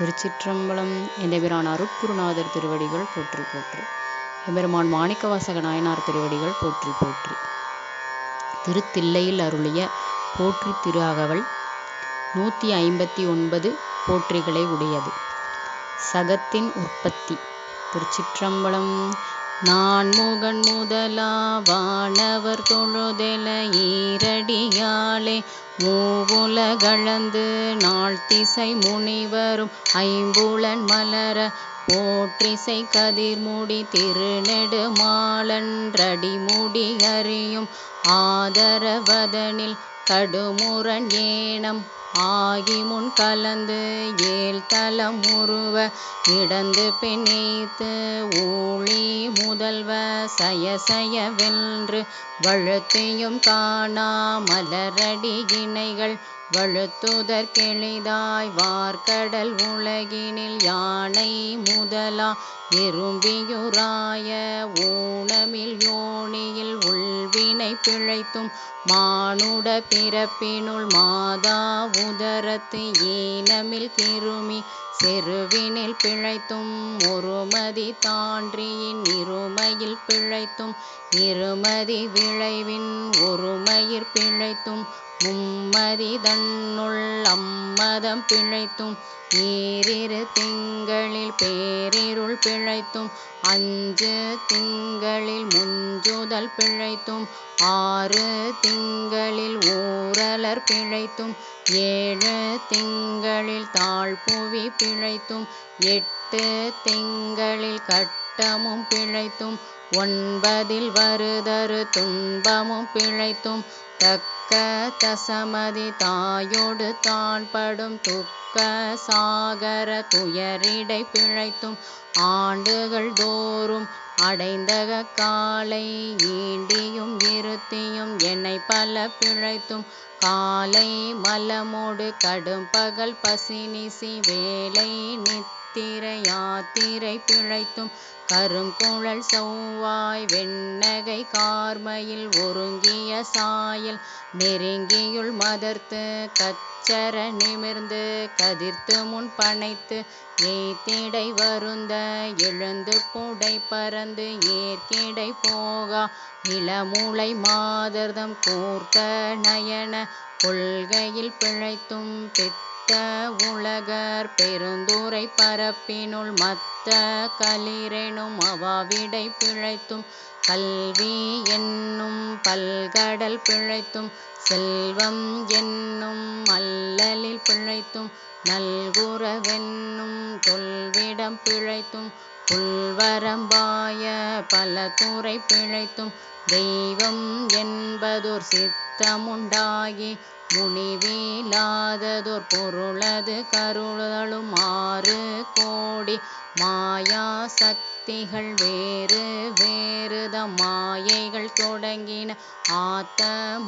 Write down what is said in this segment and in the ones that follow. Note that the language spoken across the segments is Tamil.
திருச்சிற்றம்பலம் எந்தபிரான் அருட்குருநாதர் திருவடிகள் போற்றி போற்றி. எம்பெருமான் மாணிக்கவாசக நாயனார் திருவடிகள் போற்றி போற்றி. திருத்தில்லையில் அருளிய போற்றி திரு அகவல் நூற்றி ஐம்பத்தி ஒன்பது போற்றிகளை உடையது. சகத்தின் உற்பத்தி. திருச்சிற்றம்பலம் நான் முகன் முதலா வானவர் தொழுதெல ஈரடியாலே மூவுலகளந்து நாள் திசை முனிவரும் ஐம்புலன் மலர போற்றிசை கதிர்முடி திருநெடுமாலன்றடிமுடி அறியும். ஆதரவதனில் கடுமுரண் ஏனம். ஆகி முன் கலந்து ஏழ் தலம் உருவ இடந்து பிணைத்து ஊழி முதல்வ சய சயவென்று வழுத்தியும் காணா மலரடி இணைகள். வழுத்துதற் வார்க்கடல் உலகினில் யானை முதலா எறும்பியுராய ஊனமில் யோனியில் உள்வினை பிழைத்தும் மானுட பிறப்பினுள் மாதாவும் உதரத்து ஈனமில் கிருமி செருவினில் பிழைத்தும் ஒருமதி தான்றியின் இருமையில் பிழைத்தும் இருமதி விளைவின் ஒருமயிர் பிழைத்தும் மும்மதி அம்மதம் பிழைத்தும் ஈரிரு திங்களில் பேரிருள் பிழைத்தும் அஞ்சு திங்களில் முஞ்சுதல் பிழைத்தும் ஆறு திங்களில் ஊரலர் பிழைத்தும் ஏழு திங்களில் தாழ்புவி பிழைத்தும் எட்டு திங்களில் கட்டமும் பிழைத்தும் ஒன்பதில் வருதரு துன்பமும் பிழைத்தும் தக்க தசமதி தாயோடு தான் படும் துக்க சாகர துயரிடை பிழைத்தும் ஆண்டுகள் தோறும் அடைந்தக காலை ஈண்டியும் இருத்தியும் என்னை பல பிழைத்தும் காலை மலமோடு கடும் பகல் பசினிசி வேலை நித்த யாத்திரை பிழைத்தும் கருங்குழல் செவ்வாய் வெண்ணகை கார்மையில் ஒருங்கிய சாயல் நெருங்கியுள் மதர்த்து கச்சர நிமிர்ந்து கதிர்த்து முன் பனைத்து ஏத்திடை வருந்த எழுந்து புடை பறந்து ஏற்கிடை போகா இளமூளை மாதர்தம் கூர்த்த நயன கொள்கையில் பிழைத்தும் பித்த மத்த உலகர் பெருந்துரை பரப்பினுள் மத்த கலிரெனும் அவாவிடை பிழைத்தும் கல்வி என்னும் பல்கடல் பிழைத்தும் செல்வம் என்னும் அல்லலில் பிழைத்தும் நல்குறவென்னும் தொல்விடம் பிழைத்தும் புல்வரம்பாய பல துறை பிழைத்தும் தெய்வம் என்பதோர் சித்தமுண்டாகி முனிவிலாததோர் பொருளது கருளலும் ஆறு கோடி மாயா சக்திகள் வேறு வேறுதம் மாயைகள் தொடங்கின ஆத்தமானாரயலவர்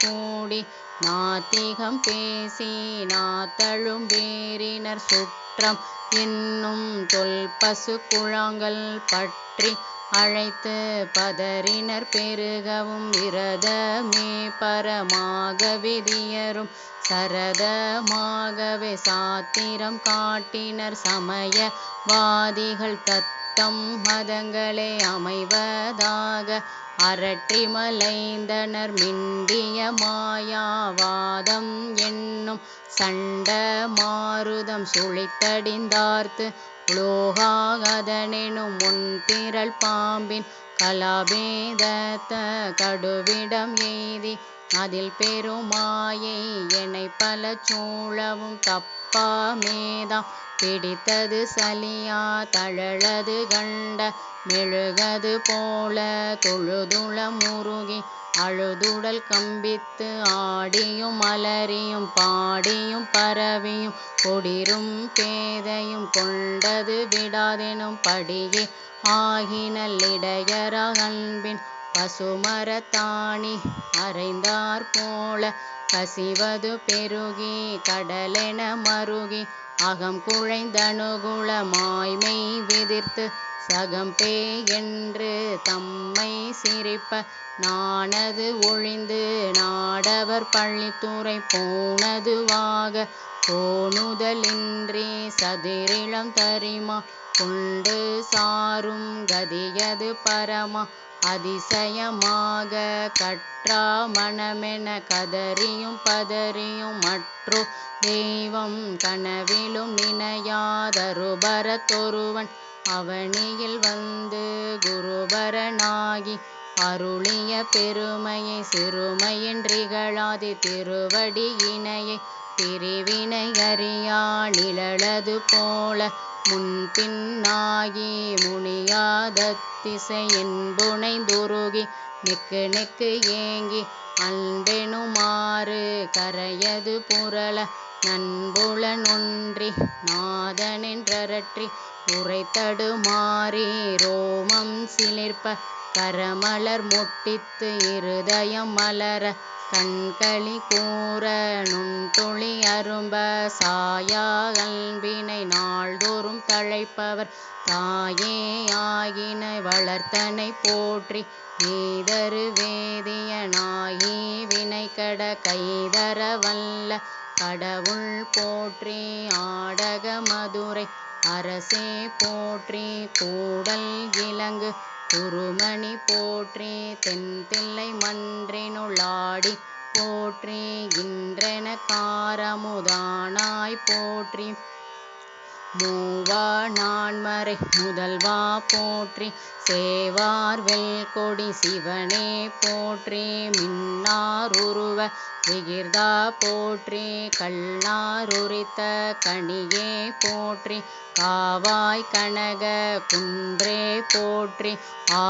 கூடி நாத்திகம் பேசி நாத்தழும் வேறினர் சுற்றம் என்னும் தொல்பசு குழாங்கள் பற்றி அழைத்து பதறினர் பெருகவும் விரதமே பரமாக விதியரும் சரதமாகவே சாத்திரம் காட்டினர் சமயவாதிகள் தத்தம் மதங்களே அமைவதாக அரட்டி மலைந்தனர் மிண்டிய மாயாவாதம் என்னும் சண்ட மாருதம் சுழித்தடிந்தார்த்து உலோகாகதனெனும் முன்திரள் பாம்பின் கலாபேதத்த கடுவிடம் எய்தி அதில் பெருமாயை என்னை பல சூழவும் தப்பாமேதாம் பிடித்தது சலியா தழலது கண்ட மெழுகது போல தொழுதுள முருகி. அழுதுடல் கம்பித்து ஆடியும் அலறியும் பாடியும் பரவியும் கொடிரும் பேதையும் கொண்டது விடாதெனும் படியே. ஆகினல் இடையரா அன்பின் பசுமரத்தாணி அறைந்தார் போல கசிவது பெருகி கடலென மருகி அகம் குழைந்தணுகுள மாய்மை விதிர்த்து சகம்பே என்று தம்மை சிரிப்ப நாணது ஒழிந்து நாடவர் பள்ளித்துறை போனதுவாக போனுதலின்றி சதிரிளம் தரிமா கொண்டு சாரும் கதியது பரமா அதிசயமாக கற்றா மனமென கதறியும் பதறியும் மற்றோ தெய்வம் கனவிலும் நினையாதருபரத்தொருவன். அவனியில் வந்து குருபரனாகி அருளிய பெருமையை சிறுமையின்றிகழாதி இணையை பிரிவினை அறியா நிழலது போல முன்பின்னாகி முனியாதத்திசை என்புனைந்துருகி நெக்கு நெக்கு ஏங்கி அன்பெனுமாறு கரையது புரள நண்புலனொன்றி நாதனென்றரற்றி உரைத்தடுமாறி ரோமம் சிலிர்ப்ப கரமலர் முட்டித்து இருதயம் மலர கண்களி கூற நுண்துளி அரும்ப சாயா அன்பினை தழைப்பவர் தாயே ஆயினை வளர்த்தனை போற்றி நீதரு வேதியனாயி வினைக்கட கைதர வல்ல. கடவுள் போற்றி ஆடக மதுரை அரசே போற்றி கூடல் இலங்கு. குருமணி போற்றி தென்தில்லை மன்றினுளாடி போற்றி இன்றென காரமுதானாய் போற்றி. மூவா நான்மறை முதல்வா போற்றி சேவார் வெல்கொடி சிவனே போற்றி மின்னாருருவ விகிர்தா போற்றி கள்ளாருரித்த கனியே போற்றி காவாய் கனக குன்றே போற்றி ஆ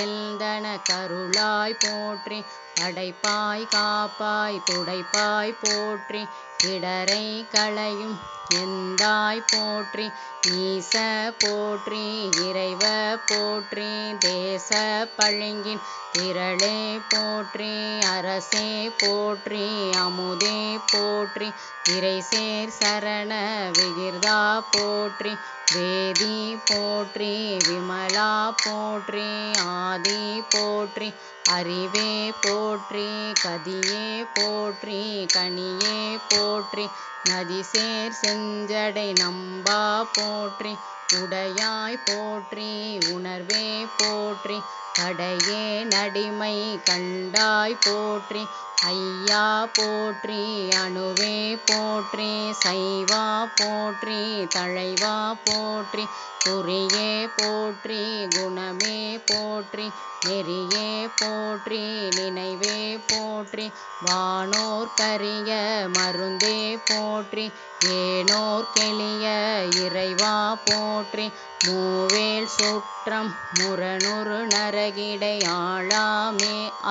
எல்தன கருளாய் போற்றி அடைப்பாய் காப்பாய் துடைப்பாய் போற்றி. கிடரை களையும் எந்தாய் போற்றி. ஈச போற்றி இறைவ போற்றி. தேச பழுங்கின் திரளே போற்றி. அரசே போற்றி அமுதே போற்றி. இறைசேர் சரண விகிர்தா போற்றி. வேதி போற்றி விமலா போற்றி ஆதி போற்றி அறிவே போற்றி கதியே போற்றி கனியே போற்றி நதிசேர் செஞ்சடை நம்பா போற்றி உடையாய் போற்றி உணர்வே போற்றி கடையே நடிமை கண்டாய் போற்றி ஐயா போற்றி அணுவே போற்றி சைவா போற்றி தழைவா போற்றி குறியே போற்றி குணமே போற்றி நெறியே போற்றி நினைவே போற்றி வானோர் கரிய மருந்தே போற்றி ஏனோர் கெளிய இறைவா போற்றி மூவேல் சுற்றம் முரணுறு நரகிடை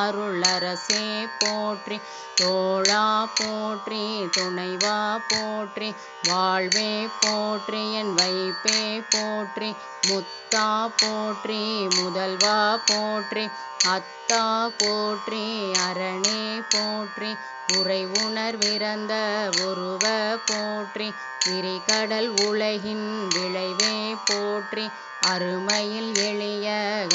அருளரசே போற்றி. தோழா போற்றி துணைவா போற்றி வாழ்வே போற்றி என் வைப்பே போற்றி. முத்தா போற்றி முதல்வா போற்றி அத்தா போற்றி அரணே போற்றி. உரை உணர்விறந்த உருவ போற்றி விரிகடல் உலகின் விளைவே போற்றி அருமையில் எளிய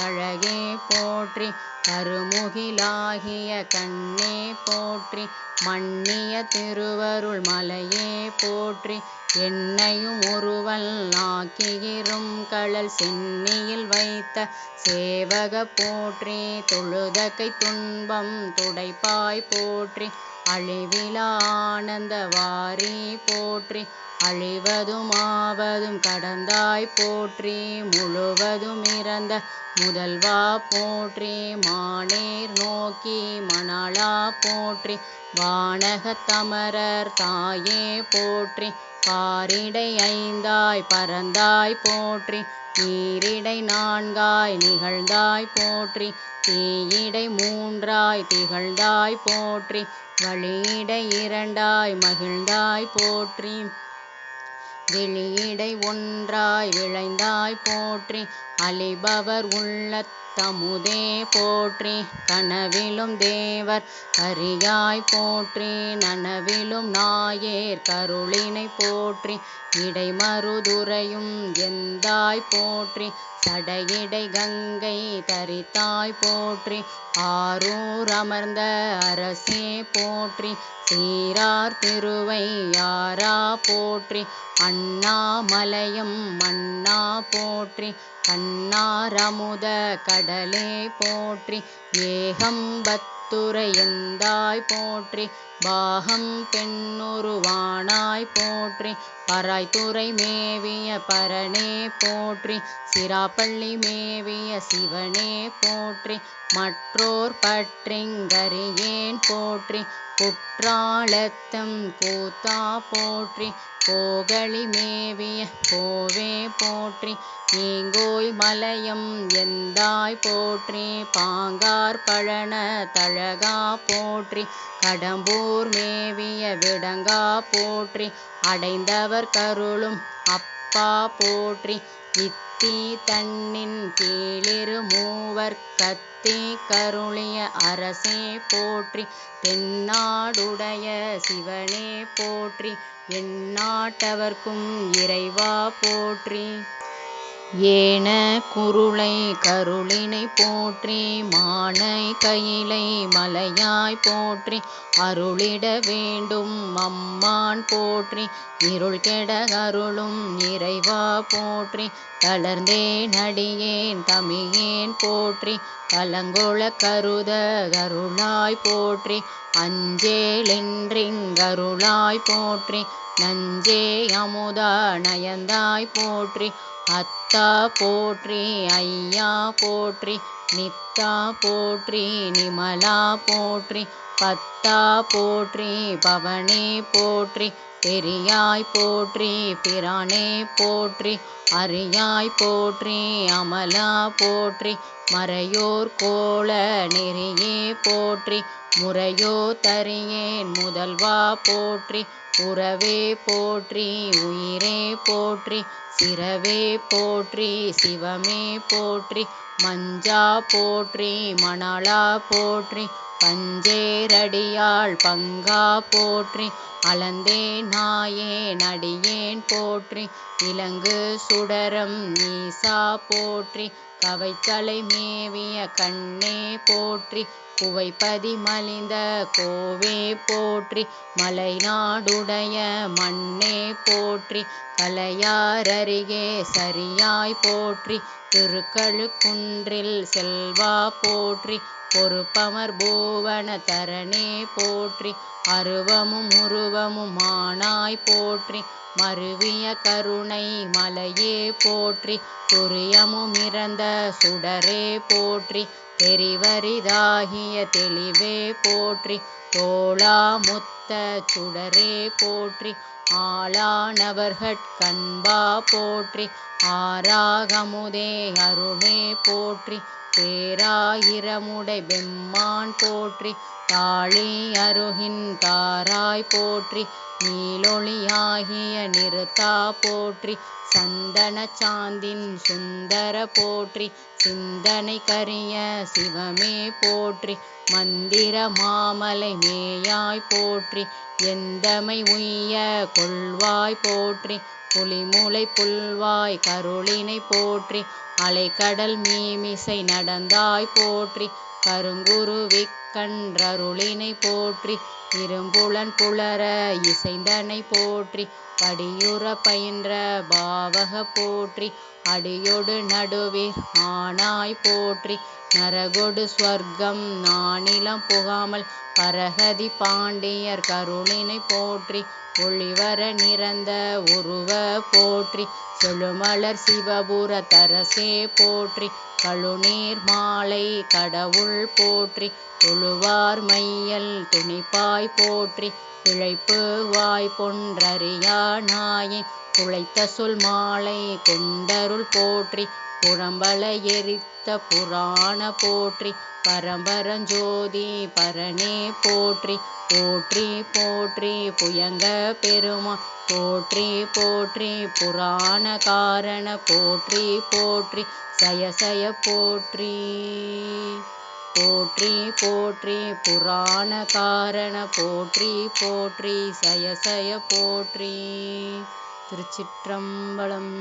அழகே போற்றி கருமுகிலாகிய கண்ணே போற்றி மன்னிய திருவருள் மலையே போற்றி என்னையும் ஒருவல் ஆக்கியிரும் கடல் சென்னியில் வைத்த சேவக போற்றி தொழுதகை துன்பம் துடைப்பாய் போற்றி அழிவிலா ஆனந்த வாரி போற்றி அழிவதும் ஆவதும் கடந்தாய் போற்றி முழுவதும் இறந்த முதல்வா போற்றி மானேர் நோக்கி மணாளா போற்றி வானகத்தமரர் தாயே போற்றி பாரிடை ஐந்தாய் பறந்தாய் போற்றி நீரிடை நான்காய் நிகழ்ந்தாய் போற்றி தீயிடை மூன்றாய் திகழ்ந்தாய் போற்றி வழியிடை இரண்டாய் மகிழ்ந்தாய் போற்றி வெளியிடை ஒன்றாய் விளைந்தாய் போற்றி அழிபவர் உள்ளத் தமுதே போற்றி கனவிலும் தேவர் கரியாய் போற்றி நனவிலும் நாயேர் கருளினை போற்றி இடைமருதுரையும் எந்தாய் போற்றி சடையிடை கங்கை தரித்தாய் போற்றி ஆரூர் அமர்ந்த அரசே போற்றி சீரார் திருவை யாரா போற்றி அண்ணாமலையும் மன்னா போற்றி கண்ணாரமுத கடலே போற்றி ஏகம்பத்துரையந்தாய் போற்றி பாகம் பெண்ணுருவானாய் போற்றி பராய்த்துறை மேவிய பரனே போற்றி சிராப்பள்ளி மேவிய சிவனே போற்றி மற்றோர் பற்றிங்கரியேன் போற்றி குற்றாலத்தம் கூத்தா போற்றி போகழி மேவிய போவே போற்றி. நீங்கோய் மலையம் எந்தாய் போற்றி. பாங்கார் பழன தழகா போற்றி. கடம்பூர் மேவிய விடங்கா போற்றி. அடைந்தவர் கருளும் அப்பா போற்றி. தீ தன்னின் கீழிரு மூவர் கத்தி கருளிய அரசே போற்றி தென்னாடுடைய சிவனே போற்றி எந்நாட்டவர்க்கும் இறைவா போற்றி. ஏன குருளை கருளினை போற்றி மானை கையிலை மலையாய் போற்றி அருளிட வேண்டும் அம்மான் போற்றி இருள் கெட அருளும் இறைவா போற்றி தளர்ந்தேன் அடியேன் தமியேன் போற்றி கலங்கொள கருத கருளாய் போற்றி அஞ்சேலென்றிங்கருளாய் போற்றி நஞ்சே அமுதா நயந்தாய் போற்றி அத்தா போற்றி ஐயா போற்றி நித்தா போற்றி நிமலா போற்றி பத்தா போற்றி பவனே போற்றி பெரியாய் போற்றி பிரானே போற்றி அறியாய் போற்றி அமலா போற்றி மறையோர் கோள நெறியே போற்றி முறையோ தரியேன் முதல்வா போற்றி உறவே போற்றி உயிரே போற்றி சிறவே போற்றி சிவமே போற்றி மஞ்சா போற்றி மணலா போற்றி பஞ்சேரடியாள் பங்கா போற்றி அளந்தே நாயே நடியேன் போற்றி இலங்கு சுடரம் நீசா போற்றி கவைத்தலை மேவிய கண்ணே போற்றி குவைப்பதி மலிந்த கோவே போற்றி மலை நாடுடைய மண்ணே போற்றி கலையாரருகே சரியாய் போற்றி திருக்கழுக்குன்றில் செல்வா போற்றி பொறுப்பமர் பூவன தரணே போற்றி அருவமும் உருவமுமானாய் போற்றி மருவிய கருணை மலையே போற்றி துரியமும் சுடரே போற்றி தெரிவரிதாகிய தெளிவே போற்றி தோளா முத்த சுடரே போற்றி ஆளானவர்கட்கண்பா போற்றி ஆராகமுதே அருணே போற்றி பேராயிரமுடை பெம்மான் போற்றி தாழி அருகின் தாராய் போற்றி நீலொளியாகிய நிறுத்தா போற்றி சந்தன சாந்தின் சுந்தர போற்றி சிந்தனை கரிய சிவமே போற்றி மந்திர மாமலை மேயாய் போற்றி எந்தமை உய்ய கொள்வாய் போற்றி புலிமுளை புல்வாய் கருளினை போற்றி அலைக்கடல் மீமிசை நடந்தாய் போற்றி கருங்குருவிக் கன்றருளினை போற்றி இரும்புலன் புலர இசைந்தனை போற்றி படியுற பயின்ற பாவக போற்றி அடியோடு நடுவீர் ஆனாய் போற்றி. நரகொடு ஸ்வர்க்கம் நானிலம் புகாமல் பரகதி பாண்டியர் கருணினை போற்றி ஒளிவர நிறந்த உருவ போற்றி. செழுமலர் சிவபுர தரசே போற்றி கழுநீர் மாலை கடவுள் போற்றி. தொழுவார் மையல் துணிப்பாய் போற்றி பிழைப்பு வாய் பொன்றறியா நாயின் குழைத்த சொல் மாலை கொண்டருள் போற்றி புறம்பல எரித்த புராண போற்றி பரம்பரஞ்சோதி பரனே போற்றி. போற்றி போற்றி புயங்க பெருமா. போற்றி போற்றி புராண காரண போற்றி போற்றி சயசய போற்றி. போற்றி போற்றி புராண காரண போற்றி போற்றி சயசய போற்றி. திருச்சிற்றம்பலம்.